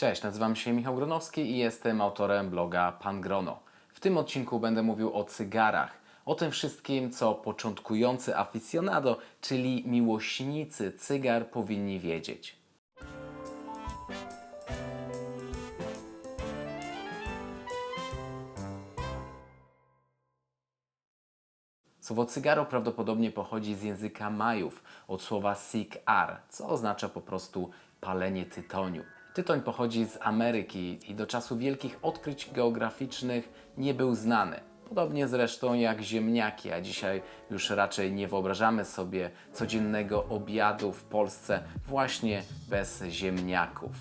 Cześć, nazywam się Michał Gronowski i jestem autorem bloga Pan Grono. W tym odcinku będę mówił o cygarach, o tym wszystkim, co początkujący aficionado, czyli miłośnicy cygar powinni wiedzieć. Słowo cygaro prawdopodobnie pochodzi z języka Majów, od słowa sig-ar, co oznacza po prostu palenie tytoniu. Tytoń pochodzi z Ameryki i do czasu wielkich odkryć geograficznych nie był znany. Podobnie zresztą jak ziemniaki, a dzisiaj już raczej nie wyobrażamy sobie codziennego obiadu w Polsce właśnie bez ziemniaków.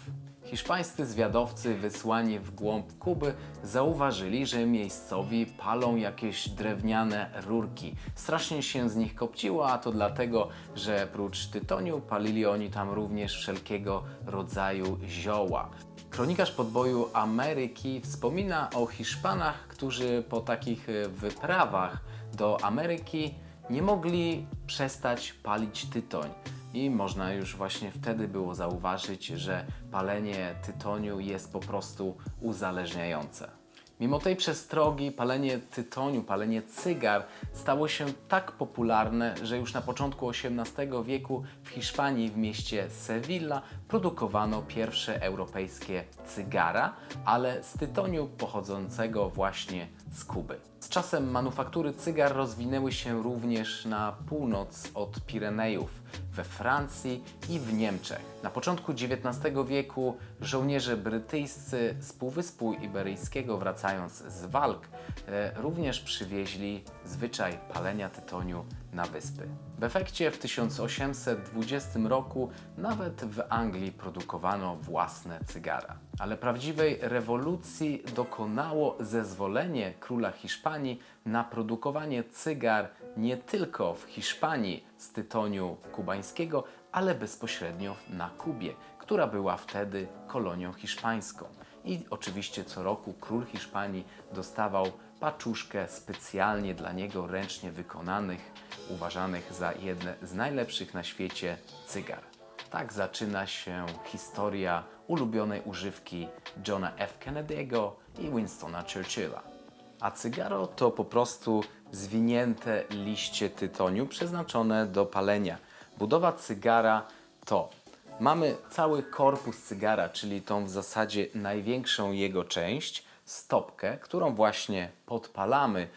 Hiszpańscy zwiadowcy wysłani w głąb Kuby zauważyli, że miejscowi palą jakieś drewniane rurki. Strasznie się z nich kopciło, a to dlatego, że prócz tytoniu palili oni tam również wszelkiego rodzaju zioła. Kronikarz podboju Ameryki wspomina o Hiszpanach, którzy po takich e, wyprawach do Ameryki nie mogli przestać palić tytoń. I można już właśnie wtedy było zauważyć, że palenie tytoniu jest po prostu uzależniające. Mimo tej przestrogi, palenie tytoniu, palenie cygar stało się tak popularne, że już na początku XVIII wieku w Hiszpanii, w mieście Sevilla, produkowano pierwsze europejskie cygara, ale z tytoniu pochodzącego właśnie z Kuby. Z czasem manufaktury cygar rozwinęły się również na północ od Pirenejów, we Francji i w Niemczech. Na początku XIX wieku żołnierze brytyjscy z Półwyspu Iberyjskiego wracając z walk również przywieźli zwyczaj palenia tytoniu na wyspy. W efekcie w 1820 roku nawet w Anglii produkowano własne cygara. Ale prawdziwej rewolucji dokonało zezwolenie króla Hiszpanii na produkowanie cygar nie tylko w Hiszpanii z tytoniu kubańskiego, ale bezpośrednio na Kubie, która była wtedy kolonią hiszpańską. I oczywiście co roku król Hiszpanii dostawał paczuszkę specjalnie dla niego ręcznie wykonanych, uważanych za jedne z najlepszych na świecie cygar. Tak zaczyna się historia ulubionej używki Johna F. Kennedy'ego i Winstona Churchilla. A cygaro to po prostu zwinięte liście tytoniu przeznaczone do palenia. Budowa cygara to mamy cały korpus cygara, czyli tą w zasadzie największą jego część, stopkę, którą właśnie podpalamy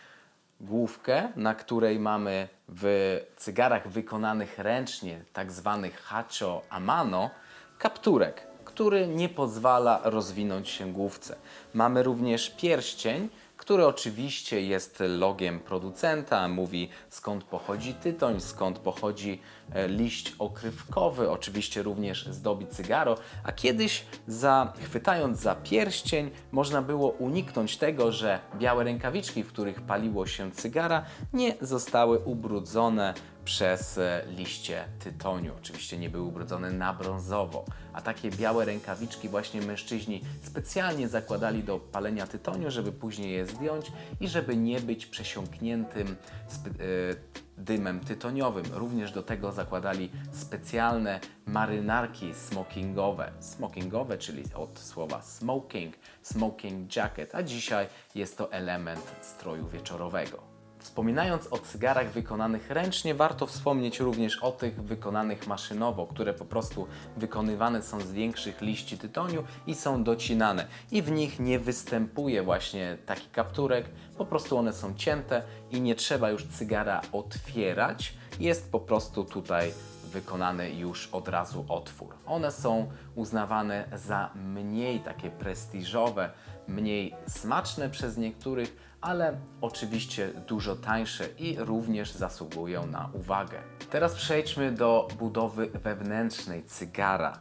główkę, na której mamy w cygarach wykonanych ręcznie, tak zwanych hacho a mano, kapturek, który nie pozwala rozwinąć się główce. Mamy również pierścień, który oczywiście jest logiem producenta, mówi skąd pochodzi tytoń, skąd pochodzi e, liść okrywkowy, oczywiście również zdobi cygaro, a kiedyś za, chwytając za pierścień można było uniknąć tego, że białe rękawiczki, w których paliło się cygara, nie zostały ubrudzone przez e, liście tytoniu. Oczywiście nie były ubrudzone na brązowo, a takie białe rękawiczki właśnie mężczyźni specjalnie zakładali do palenia tytoniu, żeby później je zdjąć i żeby nie być przesiąkniętym e, dymem tytoniowym. Również do tego zakładali specjalne marynarki smokingowe. Smokingowe, czyli od słowa smoking, smoking jacket, a dzisiaj jest to element stroju wieczorowego. Wspominając o cygarach wykonanych ręcznie, warto wspomnieć również o tych wykonanych maszynowo, które po prostu wykonywane są z większych liści tytoniu i są docinane. I w nich nie występuje właśnie taki kapturek, po prostu one są cięte i nie trzeba już cygara otwierać. Jest po prostu tutaj wykonany już od razu otwór. One są uznawane za mniej takie prestiżowe, mniej smaczne przez niektórych, ale oczywiście dużo tańsze i również zasługują na uwagę. Teraz przejdźmy do budowy wewnętrznej cygara.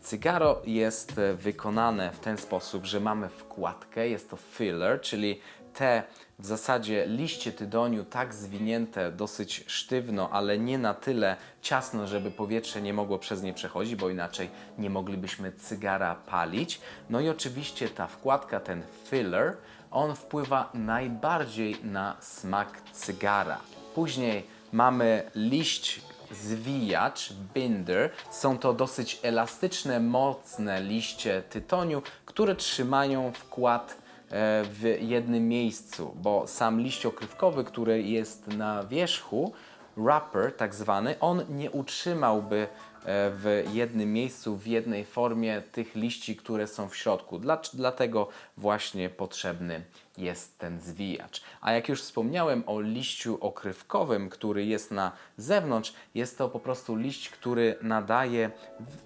Cygaro jest e, wykonane w ten sposób, że mamy wkładkę, jest to filler, czyli te w zasadzie liście tydoniu tak zwinięte dosyć sztywno, ale nie na tyle ciasno, żeby powietrze nie mogło przez nie przechodzić, bo inaczej nie moglibyśmy cygara palić. No i oczywiście ta wkładka, ten filler, on wpływa najbardziej na smak cygara. Później mamy liść zwijacz, binder. Są to dosyć elastyczne, mocne liście tytoniu, które trzymają wkład e, w jednym miejscu, bo sam liść okrywkowy, który jest na wierzchu, wrapper tak zwany, on nie utrzymałby w jednym miejscu, w jednej formie tych liści, które są w środku. Dla, dlatego właśnie potrzebny jest ten zwijacz. A jak już wspomniałem o liściu okrywkowym, który jest na zewnątrz, jest to po prostu liść, który nadaje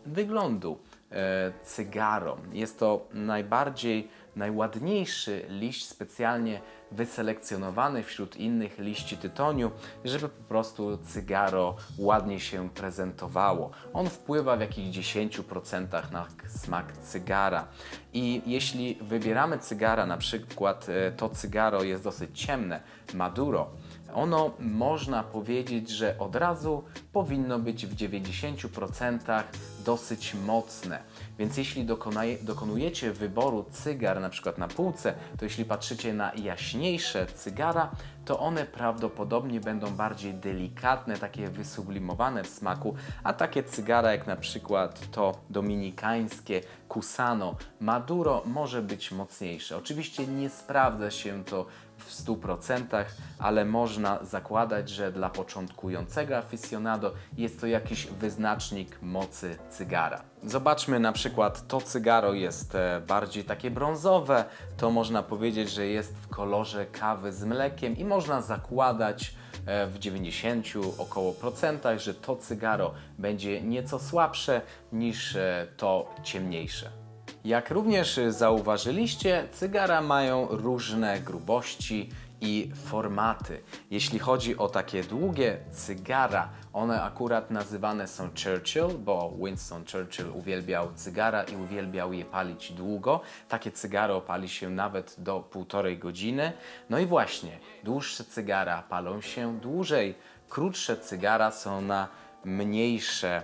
wyglądu e, cygarom. Jest to najbardziej, najładniejszy liść specjalnie wyselekcjonowany wśród innych liści tytoniu, żeby po prostu cygaro ładnie się prezentowało. On wpływa w jakichś 10% na smak cygara. I jeśli wybieramy cygara, na przykład e, to cygaro jest dosyć ciemne, Maduro, ono można powiedzieć, że od razu powinno być w 90% dosyć mocne. Więc jeśli dokonaje, dokonujecie wyboru cygar na przykład na półce, to jeśli patrzycie na jaśniejsze cygara, to one prawdopodobnie będą bardziej delikatne, takie wysublimowane w smaku, a takie cygara jak na przykład to dominikańskie Cusano Maduro może być mocniejsze. Oczywiście nie sprawdza się to w 100%, ale można zakładać, że dla początkującego aficionado jest to jakiś wyznacznik mocy cygara. Zobaczmy na przykład, to cygaro jest e, bardziej takie brązowe, to można powiedzieć, że jest w kolorze kawy z mlekiem i można zakładać e, w 90 około procentach, że to cygaro będzie nieco słabsze niż e, to ciemniejsze. Jak również zauważyliście, cygara mają różne grubości i formaty. Jeśli chodzi o takie długie cygara, one akurat nazywane są Churchill, bo Winston Churchill uwielbiał cygara i uwielbiał je palić długo. Takie cygaro pali się nawet do półtorej godziny. No i właśnie, dłuższe cygara palą się dłużej, krótsze cygara są na mniejsze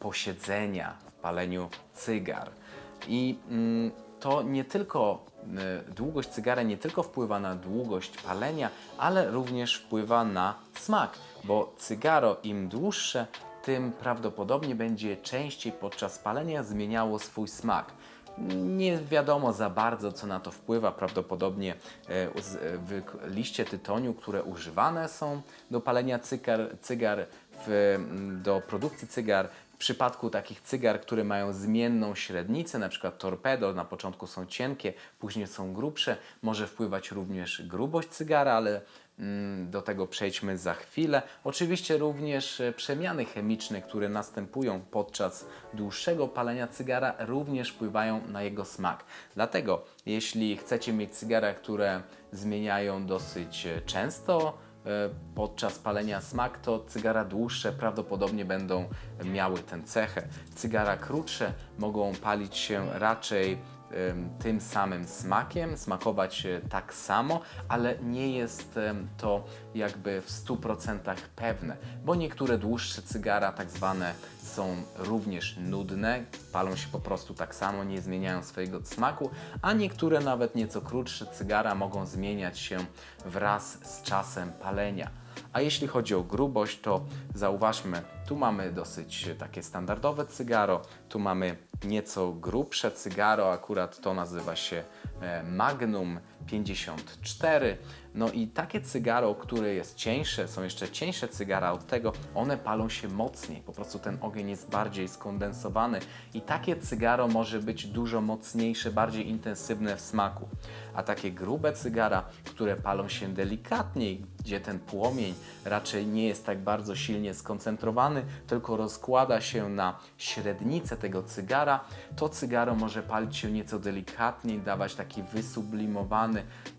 posiedzenia w paleniu cygar. I mm, to nie tylko y, długość cygara nie tylko wpływa na długość palenia, ale również wpływa na smak, bo cygaro im dłuższe, tym prawdopodobnie będzie częściej podczas palenia zmieniało swój smak. Nie wiadomo za bardzo, co na to wpływa. Prawdopodobnie e, e, liście tytoniu, które używane są do palenia cygar, cygar w, do produkcji cygar, w przypadku takich cygar, które mają zmienną średnicę, na przykład torpedo, na początku są cienkie, później są grubsze, może wpływać również grubość cygara, ale do tego przejdźmy za chwilę. Oczywiście również e, przemiany chemiczne, które następują podczas dłuższego palenia cygara, również wpływają na jego smak. Dlatego, jeśli chcecie mieć cygara, które zmieniają dosyć e, często, e, podczas palenia smak, to cygara dłuższe prawdopodobnie będą miały tę cechę. Cygara krótsze mogą palić się raczej tym samym smakiem, smakować e, tak samo, ale nie jest to jakby w 100% pewne, bo niektóre dłuższe cygara, tak zwane, są również nudne, palą się po prostu tak samo, nie zmieniają swojego smaku, a niektóre nawet nieco krótsze cygara mogą zmieniać się wraz z czasem palenia. A jeśli chodzi o grubość, to zauważmy, tu mamy dosyć takie standardowe cygaro, tu mamy nieco grubsze cygaro, akurat to nazywa się e, Magnum 54. No i takie cygaro, które jest cieńsze, są jeszcze cieńsze cygara od tego, one palą się mocniej, po prostu ten ogień jest bardziej skondensowany i takie cygaro może być dużo mocniejsze, bardziej intensywne w smaku. A takie grube cygara, które palą się delikatniej, gdzie ten płomień raczej nie jest tak bardzo silnie skoncentrowany, tylko rozkłada się na średnicę tego cygara, to cygaro może palić się nieco delikatniej, dawać taki wysublimowany,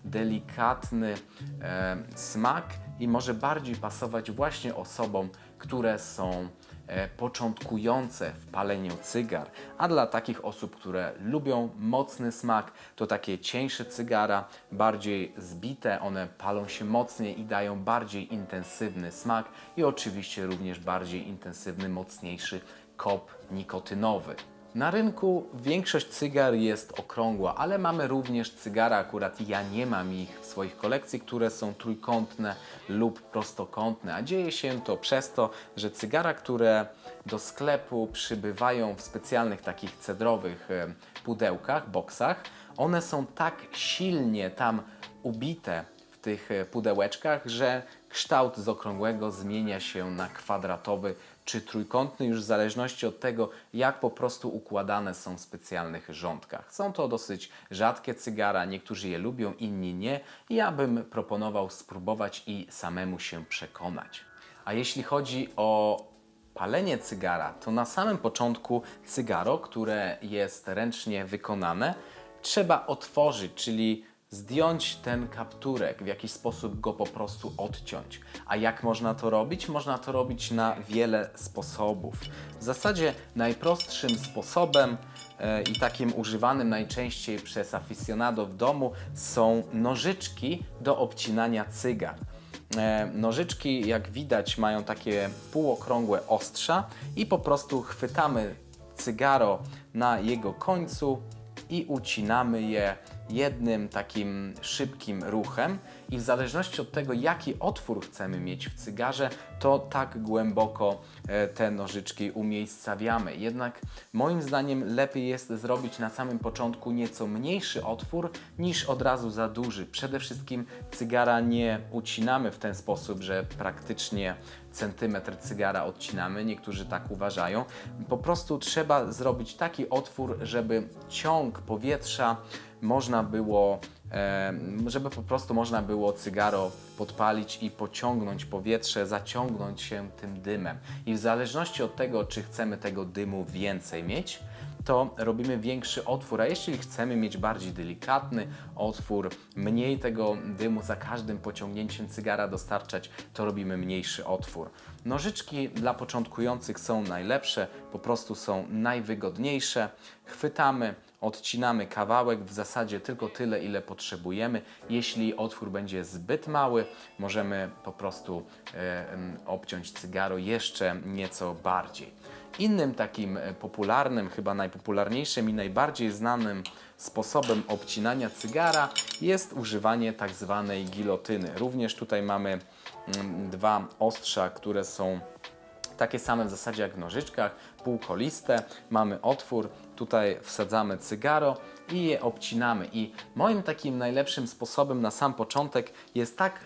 delikatny e, smak i może bardziej pasować właśnie osobom, które są e, początkujące w paleniu cygar, a dla takich osób, które lubią mocny smak, to takie cieńsze cygara, bardziej zbite, one palą się mocniej i dają bardziej intensywny smak i oczywiście również bardziej intensywny, mocniejszy kop nikotynowy. Na rynku większość cygar jest okrągła, ale mamy również cygara, akurat. Ja nie mam ich w swoich kolekcji, które są trójkątne lub prostokątne, a dzieje się to przez to, że cygara, które do sklepu przybywają w specjalnych takich cedrowych e, pudełkach, boksach, one są tak silnie tam ubite w tych e, pudełeczkach, że kształt z okrągłego zmienia się na kwadratowy czy trójkątny, już w zależności od tego, jak po prostu układane są w specjalnych rządkach. Są to dosyć rzadkie cygara, niektórzy je lubią, inni nie. Ja bym proponował spróbować i samemu się przekonać. A jeśli chodzi o palenie cygara, to na samym początku cygaro, które jest ręcznie wykonane, trzeba otworzyć, czyli zdjąć ten kapturek, w jakiś sposób go po prostu odciąć. A jak można to robić? Można to robić na wiele sposobów. W zasadzie najprostszym sposobem e, i takim używanym najczęściej przez aficionado w domu są nożyczki do obcinania cygar. E, Nożyczki, jak widać, mają takie półokrągłe ostrza i po prostu chwytamy cygaro na jego końcu i ucinamy je jednym takim szybkim ruchem i w zależności od tego, jaki otwór chcemy mieć w cygarze, to tak głęboko e, te nożyczki umiejscawiamy. Jednak moim zdaniem lepiej jest zrobić na samym początku nieco mniejszy otwór niż od razu za duży. Przede wszystkim cygara nie ucinamy w ten sposób, że praktycznie centymetr cygara odcinamy, niektórzy tak uważają. Po prostu trzeba zrobić taki otwór, żeby ciąg powietrza można było, żeby po prostu można było cygaro podpalić i pociągnąć powietrze, zaciągnąć się tym dymem. I w zależności od tego, czy chcemy tego dymu więcej mieć, to robimy większy otwór, a jeśli chcemy mieć bardziej delikatny otwór, mniej tego dymu za każdym pociągnięciem cygara dostarczać, to robimy mniejszy otwór. Nożyczki dla początkujących są najlepsze, po prostu są najwygodniejsze. Chwytamy, odcinamy kawałek, w zasadzie tylko tyle, ile potrzebujemy. Jeśli otwór będzie zbyt mały, możemy po prostu e, obciąć cygaro jeszcze nieco bardziej. Innym takim e, popularnym, chyba najpopularniejszym i najbardziej znanym sposobem obcinania cygara jest używanie tak zwanej gilotyny. Również tutaj mamy mm, dwa ostrza, które są takie same w zasadzie jak w nożyczkach, półkoliste. Mamy otwór, tutaj wsadzamy cygaro i je obcinamy. I moim takim najlepszym sposobem na sam początek jest tak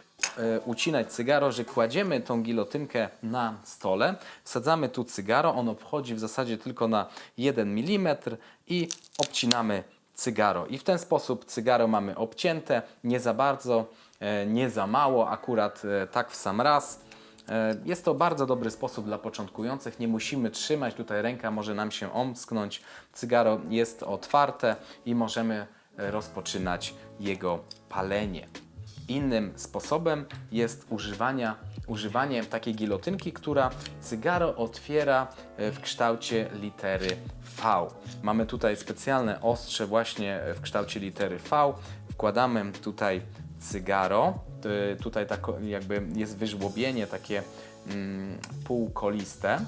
ucinać cygaro, że kładziemy tą gilotynkę na stole, wsadzamy tu cygaro, ono wchodzi w zasadzie tylko na 1 mm i obcinamy cygaro. I w ten sposób cygaro mamy obcięte, nie za bardzo, e, nie za mało, akurat e, tak w sam raz. E, Jest to bardzo dobry sposób dla początkujących. Nie musimy trzymać, tutaj ręka może nam się omsknąć. Cygaro jest otwarte i możemy e, rozpoczynać jego palenie. Innym sposobem jest używania, używanie takiej gilotynki, która cygaro otwiera e, w kształcie litery V. Mamy tutaj specjalne ostrze właśnie w kształcie litery V. Wkładamy tutaj cygaro. Y, Tutaj tak jakby jest wyżłobienie takie mm, półkoliste,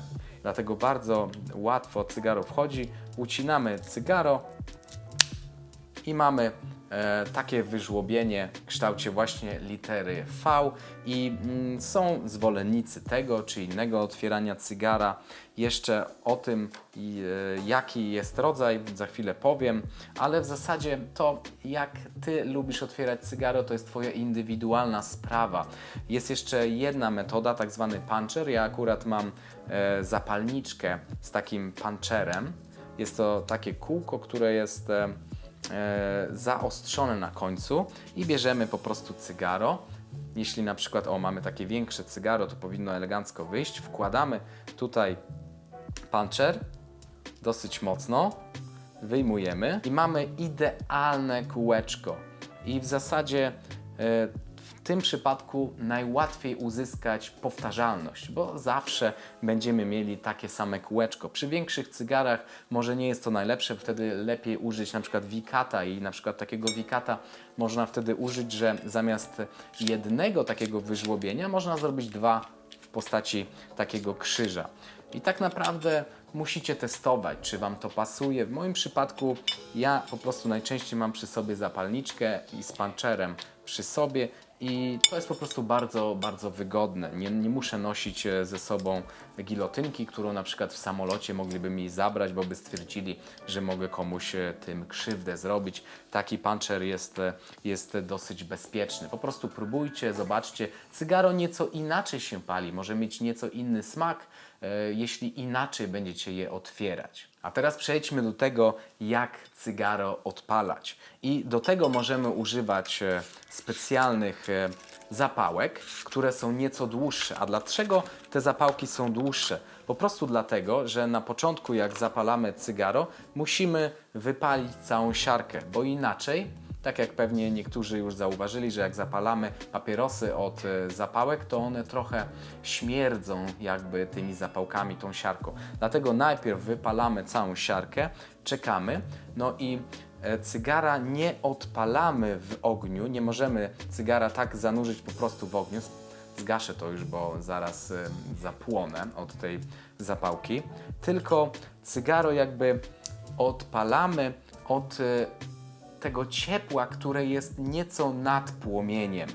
dlatego bardzo łatwo cygaro wchodzi. Ucinamy cygaro i mamy e, takie wyżłobienie w kształcie właśnie litery V i mm, są zwolennicy tego czy innego otwierania cygara. Jeszcze o tym, e, jaki jest rodzaj, za chwilę powiem, ale w zasadzie to, jak Ty lubisz otwierać cygaro, to jest Twoja indywidualna sprawa. Jest jeszcze jedna metoda, tak zwany puncher. Ja akurat mam e, zapalniczkę z takim puncherem. Jest to takie kółko, które jest e, e, zaostrzone na końcu i bierzemy po prostu cygaro. Jeśli na przykład, o, mamy takie większe cygaro, to powinno elegancko wyjść. Wkładamy tutaj puncher dosyć mocno, wyjmujemy i mamy idealne kółeczko. I w zasadzie e, w tym przypadku najłatwiej uzyskać powtarzalność, bo zawsze będziemy mieli takie same kółeczko. Przy większych cygarach może nie jest to najlepsze, wtedy lepiej użyć na przykład wikata i na przykład takiego wikata można wtedy użyć, że zamiast jednego takiego wyżłobienia można zrobić dwa w postaci takiego krzyża. I tak naprawdę musicie testować, czy Wam to pasuje. W moim przypadku ja po prostu najczęściej mam przy sobie zapalniczkę i z panczerem przy sobie i to jest po prostu bardzo, bardzo wygodne. Nie, nie muszę nosić e, ze sobą gilotynki, którą na przykład w samolocie mogliby mi zabrać, bo by stwierdzili, że mogę komuś e, tym krzywdę zrobić. Taki pancher jest, e, jest dosyć bezpieczny. Po prostu próbujcie, zobaczcie. Cygaro nieco inaczej się pali, może mieć nieco inny smak, jeśli inaczej będziecie je otwierać. A teraz przejdźmy do tego, jak cygaro odpalać. I do tego możemy używać e, specjalnych e, zapałek, które są nieco dłuższe. A dlaczego te zapałki są dłuższe? Po prostu dlatego, że na początku, jak zapalamy cygaro, musimy wypalić całą siarkę, bo inaczej tak jak pewnie niektórzy już zauważyli, że jak zapalamy papierosy od e, zapałek, to one trochę śmierdzą jakby tymi zapałkami, tą siarką. Dlatego najpierw wypalamy całą siarkę, czekamy, no i e, cygara nie odpalamy w ogniu, nie możemy cygara tak zanurzyć po prostu w ogniu. Zgaszę to już, bo zaraz e, zapłonę od tej zapałki. Tylko cygaro jakby odpalamy od tego ciepła, które jest nieco nad płomieniem.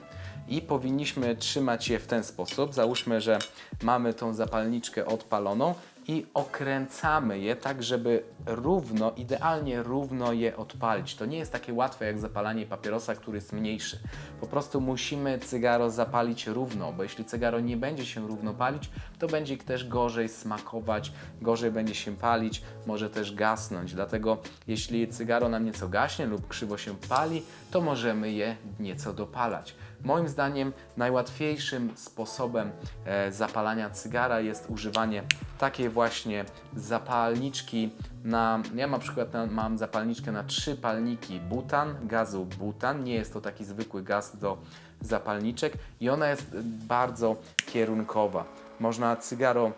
I powinniśmy trzymać je w ten sposób. Załóżmy, że mamy tą zapalniczkę odpaloną i okręcamy je tak, żeby równo, idealnie równo je odpalić. To nie jest takie łatwe jak zapalanie papierosa, który jest mniejszy. Po prostu musimy cygaro zapalić równo, bo jeśli cygaro nie będzie się równo palić, to będzie też gorzej smakować, gorzej będzie się palić, może też gasnąć. Dlatego jeśli cygaro nam nieco gaśnie lub krzywo się pali, to możemy je nieco dopalać. Moim zdaniem najłatwiejszym sposobem e, zapalania cygara jest używanie takiej właśnie zapalniczki na, ja na przykład mam zapalniczkę na trzy palniki butan, gazu butan, nie jest to taki zwykły gaz do zapalniczek i ona jest bardzo kierunkowa. Można cygaro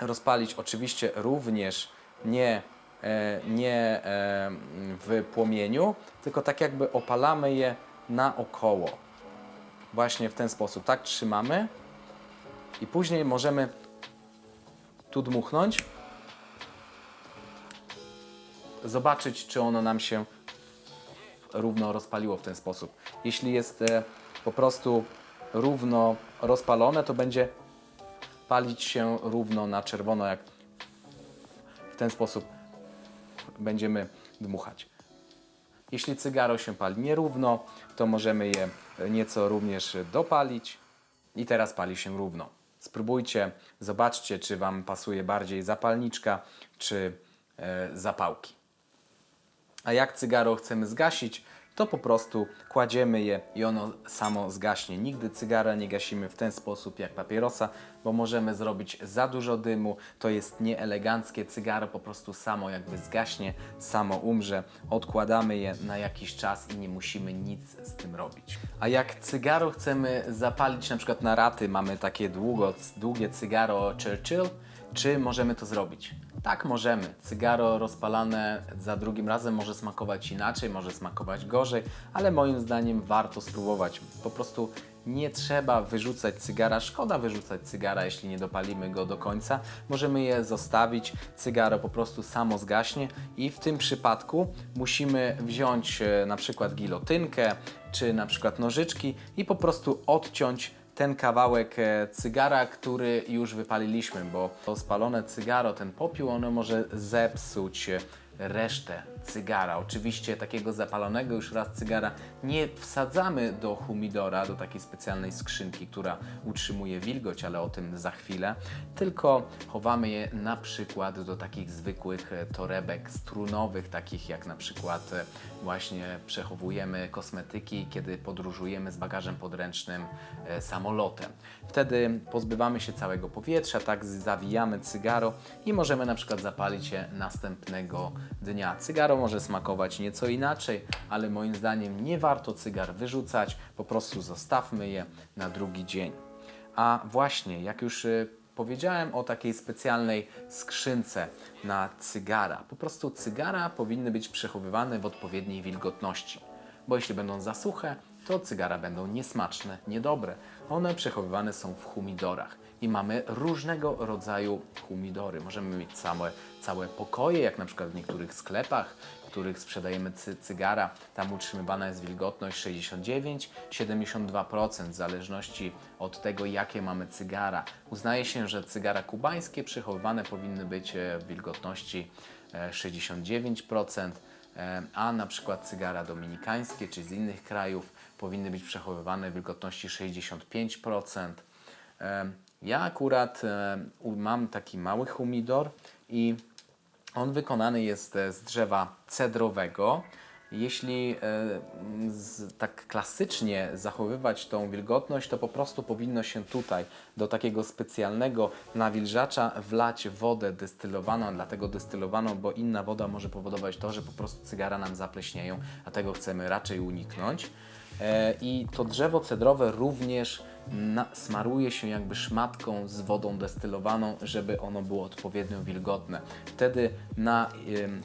rozpalić oczywiście również nie, e, nie e, w płomieniu, tylko tak jakby opalamy je naokoło. Właśnie w ten sposób. Tak trzymamy i później możemy tu dmuchnąć, zobaczyć, czy ono nam się równo rozpaliło w ten sposób. Jeśli jest e, po prostu równo rozpalone, to będzie palić się równo na czerwono, jak w ten sposób będziemy dmuchać. Jeśli cygaro się pali nierówno, to możemy je nieco również dopalić i teraz pali się równo. Spróbujcie, zobaczcie, czy Wam pasuje bardziej zapalniczka czy e, zapałki. A jak cygaro chcemy zgasić, to po prostu kładziemy je i ono samo zgaśnie. Nigdy cygara nie gasimy w ten sposób jak papierosa, bo możemy zrobić za dużo dymu. To jest nieeleganckie. Cygaro po prostu samo jakby zgaśnie, samo umrze. Odkładamy je na jakiś czas i nie musimy nic z tym robić. A jak cygaro chcemy zapalić na przykład na raty, mamy takie długo, długie cygaro Churchill, czy możemy to zrobić? Tak, możemy. Cygaro rozpalane za drugim razem może smakować inaczej, może smakować gorzej, ale moim zdaniem warto spróbować. Po prostu nie trzeba wyrzucać cygara. Szkoda wyrzucać cygara, jeśli nie dopalimy go do końca. Możemy je zostawić, cygaro po prostu samo zgaśnie i w tym przypadku musimy wziąć e, na przykład gilotynkę czy na przykład nożyczki i po prostu odciąć ten kawałek e, cygara, który już wypaliliśmy, bo to spalone cygaro, ten popiół, ono może zepsuć e, resztę cygara. Oczywiście takiego zapalonego już raz cygara nie wsadzamy do humidora, do takiej specjalnej skrzynki, która utrzymuje wilgoć, ale o tym za chwilę, tylko chowamy je na przykład do takich zwykłych torebek strunowych, takich jak na przykład właśnie przechowujemy kosmetyki, kiedy podróżujemy z bagażem podręcznym e, samolotem. Wtedy pozbywamy się całego powietrza, tak zawijamy cygaro i możemy na przykład zapalić je następnego dnia. Cygaro może smakować nieco inaczej, ale moim zdaniem nie warto cygar wyrzucać, po prostu zostawmy je na drugi dzień. A właśnie, jak już y, powiedziałem o takiej specjalnej skrzynce na cygara, po prostu cygara powinny być przechowywane w odpowiedniej wilgotności, bo jeśli będą za suche, to cygara będą niesmaczne, niedobre. One przechowywane są w humidorach i mamy różnego rodzaju humidory. Możemy mieć całe, całe pokoje, jak na przykład w niektórych sklepach, w których sprzedajemy cy cygara. Tam utrzymywana jest wilgotność 69-72% w zależności od tego, jakie mamy cygara. Uznaje się, że cygara kubańskie przechowywane powinny być e, w wilgotności e, 69%, e, a na przykład cygara dominikańskie czy z innych krajów powinny być przechowywane w wilgotności 65%. Ja akurat e, mam taki mały humidor i on wykonany jest e, z drzewa cedrowego. Jeśli e, tak klasycznie zachowywać tą wilgotność, to po prostu powinno się tutaj do takiego specjalnego nawilżacza wlać wodę destylowaną, dlatego destylowaną, bo inna woda może powodować to, że po prostu cygara nam zapleśnieją, a tego chcemy raczej uniknąć. I to drzewo cedrowe również smaruje się jakby szmatką z wodą destylowaną, żeby ono było odpowiednio wilgotne. Wtedy na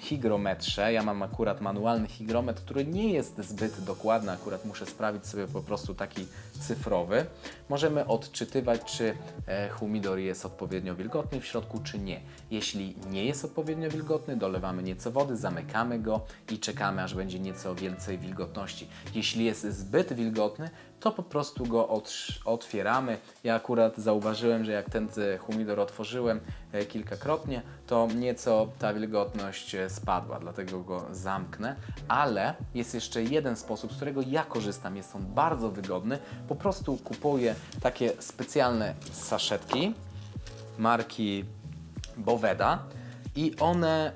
hygrometrze, ja mam akurat manualny hygrometr, który nie jest zbyt dokładny, akurat muszę sprawić sobie po prostu taki cyfrowy, możemy odczytywać, czy e, humidor jest odpowiednio wilgotny w środku, czy nie. Jeśli nie jest odpowiednio wilgotny, dolewamy nieco wody, zamykamy go i czekamy, aż będzie nieco więcej wilgotności. Jeśli jest zbyt wilgotny, to po prostu go otw- otwieramy. Ja akurat zauważyłem, że jak ten e, humidor otworzyłem e, kilkakrotnie, to nieco ta wilgotność e, spadła, dlatego go zamknę. Ale jest jeszcze jeden sposób, z którego ja korzystam, jest on bardzo wygodny. Po prostu kupuję takie specjalne saszetki marki Boveda i one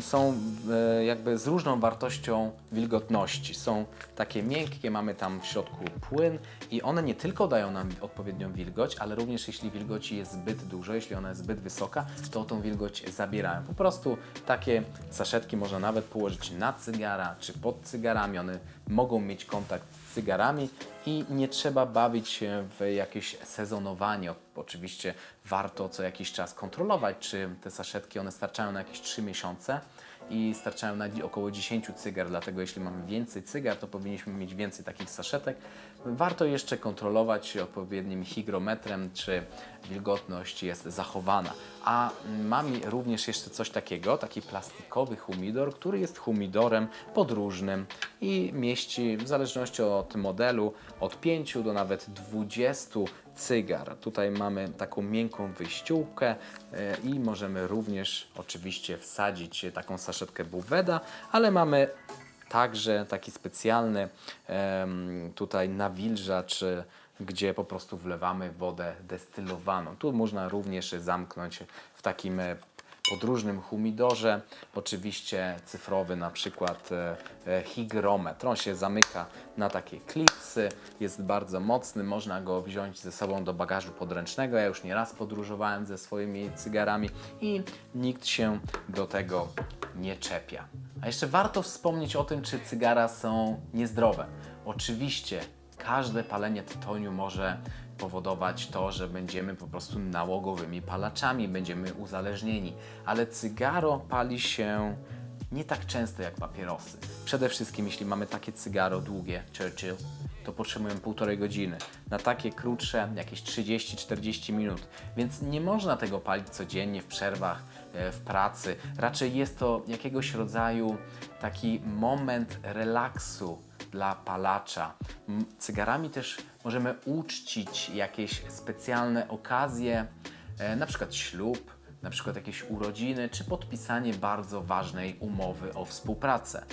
są e, jakby z różną wartością wilgotności. Są takie miękkie, mamy tam w środku płyn i one nie tylko dają nam odpowiednią wilgoć, ale również jeśli wilgoci jest zbyt dużo, jeśli ona jest zbyt wysoka, to tą wilgoć zabierają. Po prostu takie saszetki można nawet położyć na cygara czy pod cygarami. One mogą mieć kontakt cygarami i nie trzeba bawić się w jakieś sezonowanie. Oczywiście warto co jakiś czas kontrolować, czy te saszetki one starczają na jakieś 3 miesiące i starczają na około 10 cygar, dlatego jeśli mamy więcej cygar, to powinniśmy mieć więcej takich saszetek. Warto jeszcze kontrolować odpowiednim hygrometrem, czy wilgotność jest zachowana. A mam również jeszcze coś takiego, taki plastikowy humidor, który jest humidorem podróżnym i mieści w zależności od modelu od 5 do nawet 20 cygar. Tutaj mamy taką miękką wyściółkę e, i możemy również oczywiście wsadzić taką saszetkę Buveda, ale mamy także taki specjalny tutaj nawilżacz, gdzie po prostu wlewamy wodę destylowaną. Tu można również zamknąć w takim e, podróżnym humidorze, oczywiście cyfrowy na przykład e, e, hygrometr. On się zamyka na takie klipsy, jest bardzo mocny, można go wziąć ze sobą do bagażu podręcznego. Ja już nieraz podróżowałem ze swoimi cygarami i nikt się do tego nie czepia. A jeszcze warto wspomnieć o tym, czy cygara są niezdrowe. Oczywiście każde palenie tytoniu może powodować to, że będziemy po prostu nałogowymi palaczami, będziemy uzależnieni, ale cygaro pali się nie tak często jak papierosy. Przede wszystkim, jeśli mamy takie cygaro długie, Churchill, to potrzebujemy półtorej godziny. Na takie krótsze jakieś 30-40 minut. Więc nie można tego palić codziennie w przerwach, w pracy. Raczej jest to jakiegoś rodzaju taki moment relaksu dla palacza. Cygarami też możemy uczcić jakieś specjalne okazje, e, na przykład ślub, na przykład jakieś urodziny, czy podpisanie bardzo ważnej umowy o współpracę.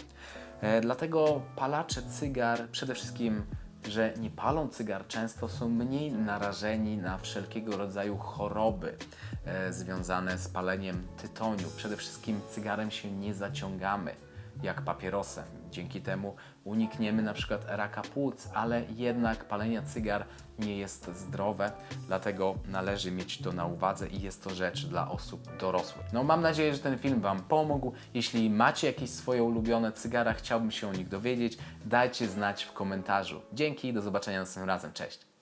E, Dlatego palacze cygar przede wszystkim, że nie palą cygar często, są mniej narażeni na wszelkiego rodzaju choroby e, związane z paleniem tytoniu. Przede wszystkim cygarem się nie zaciągamy jak papierosem. Dzięki temu unikniemy na przykład raka płuc, ale jednak palenie cygar nie jest zdrowe, dlatego należy mieć to na uwadze i jest to rzecz dla osób dorosłych. No mam nadzieję, że ten film Wam pomógł. Jeśli macie jakieś swoje ulubione cygara, chciałbym się o nich dowiedzieć, dajcie znać w komentarzu. Dzięki, do zobaczenia następnym razem. Cześć!